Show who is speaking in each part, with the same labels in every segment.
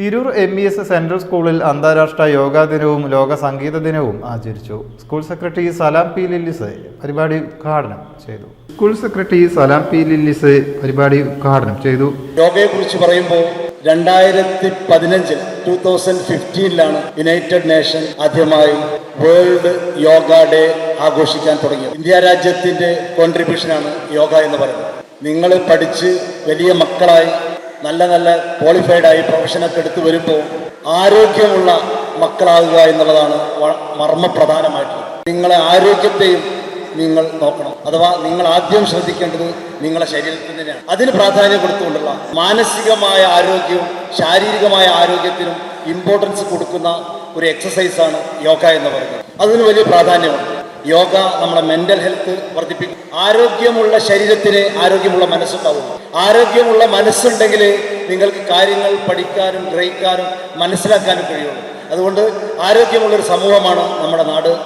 Speaker 1: Tirur M E S central സ്കൂളിൽ അന്താരാഷ്ട്ര യോഗാ ദിനവും ലോക സംഗീത ദിനവും ആചരിച്ചു. School secretary Salam P Lillis പരിപാടി ഉദ്ഘാടനം ചെയ്തു. School secretary Salam P Lillis പരിപാടി ഉദ്ഘാടനം ചെയ്തു.
Speaker 2: യോഗയെ കുറിച്ച് പറയുമ്പോൾ രണ്ടായിരത്തി പതിനഞ്ചിൽ ടൂ തൗസൻഡ് ഫിഫ്റ്റീനിലാണ് യുണൈറ്റഡ് നേഷൻ ആദ്യമായി വേൾഡ് യോഗ ഡേ ആഘോഷിക്കാൻ തുടങ്ങിയത്. ഇന്ത്യ രാജ്യത്തിന്റെ കോൺട്രിബ്യൂഷനാണ് യോഗ എന്ന് പറയുന്നത്. നിങ്ങൾ പഠിച്ച് വലിയ മക്കളായി നല്ല നല്ല ക്വാളിഫൈഡ് ആയി പ്രൊഫഷനൊക്കെ എടുത്തു വരുമ്പോൾ ആരോഗ്യമുള്ള മക്കളാകുക എന്നുള്ളതാണ് മർമ്മപ്രധാനമായിട്ടുള്ളത്. നിങ്ങളെ ആരോഗ്യത്തെയും നിങ്ങൾ നോക്കണം. അഥവാ നിങ്ങൾ ആദ്യം ശ്രദ്ധിക്കേണ്ടത് നിങ്ങളുടെ ശരീരത്തിന് തന്നെയാണ്. അതിന് പ്രാധാന്യം കൊടുത്തുകൊണ്ടുള്ള മാനസികമായ ആരോഗ്യവും ശാരീരികമായ ആരോഗ്യത്തിനും ഇമ്പോർട്ടൻസ് കൊടുക്കുന്ന ഒരു എക്സസൈസാണ് യോഗ എന്ന് പറയുന്നത്. അതിന് വലിയ പ്രാധാന്യമുണ്ട്. യോഗ നമ്മുടെ മെന്റൽ ഹെൽത്ത് വർദ്ധിപ്പിക്കും. ആരോഗ്യമുള്ള ശരീരത്തിന് ആരോഗ്യമുള്ള മനസ്സുണ്ടാവും. ആരോഗ്യമുള്ള മനസ്സുണ്ടെങ്കിൽ നിങ്ങൾക്ക് കാര്യങ്ങൾ പഠിക്കാനും ഗ്രഹിക്കാനും മനസ്സിലാക്കാനും കഴിയുള്ളൂ. അതുകൊണ്ട് ആരോഗ്യമുള്ളൊരു സമൂഹമാണ് നമ്മുടെ നാട്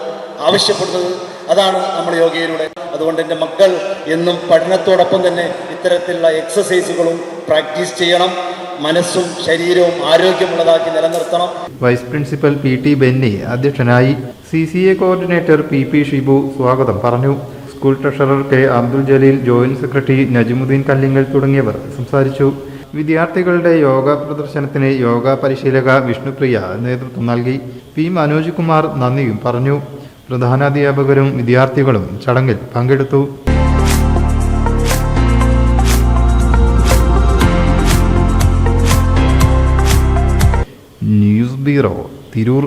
Speaker 2: ആവശ്യപ്പെടുന്നത്. അതാണ് നമ്മൾ യോഗയിലൂടെ. അതുകൊണ്ട് എന്റെ മക്കൾ എന്നും പഠനത്തോടൊപ്പം തന്നെ ഇത്തരത്തിലുള്ള എക്സസൈസുകളും പ്രാക്ടീസ് ചെയ്യണം. മനസ്സും ശരീരവും ആരോഗ്യമുള്ളതാക്കി നിലനിർത്തണം.
Speaker 1: Vice principal P T Benny അധ്യക്ഷനായി C C A coordinator P P Shibu സ്വാഗതം പറഞ്ഞു. School treasurer K Abdul Jaleel joint secretary Najimuddin Kallingal തുടങ്ങിയവർ സംസാരിച്ചു. വിദ്യാർത്ഥികളുടെ യോഗ പ്രദർശനത്തിന് യോഗ പരിശീലക വിഷ്ണുപ്രിയ നേതൃത്വം നൽകി. പി മനോജ് കുമാർ നന്ദിയും പറഞ്ഞു. പ്രധാനാധ്യാപകരും വിദ്യാർത്ഥികളും ചടങ്ങിൽ പങ്കെടുത്തു. News bureau Tirur.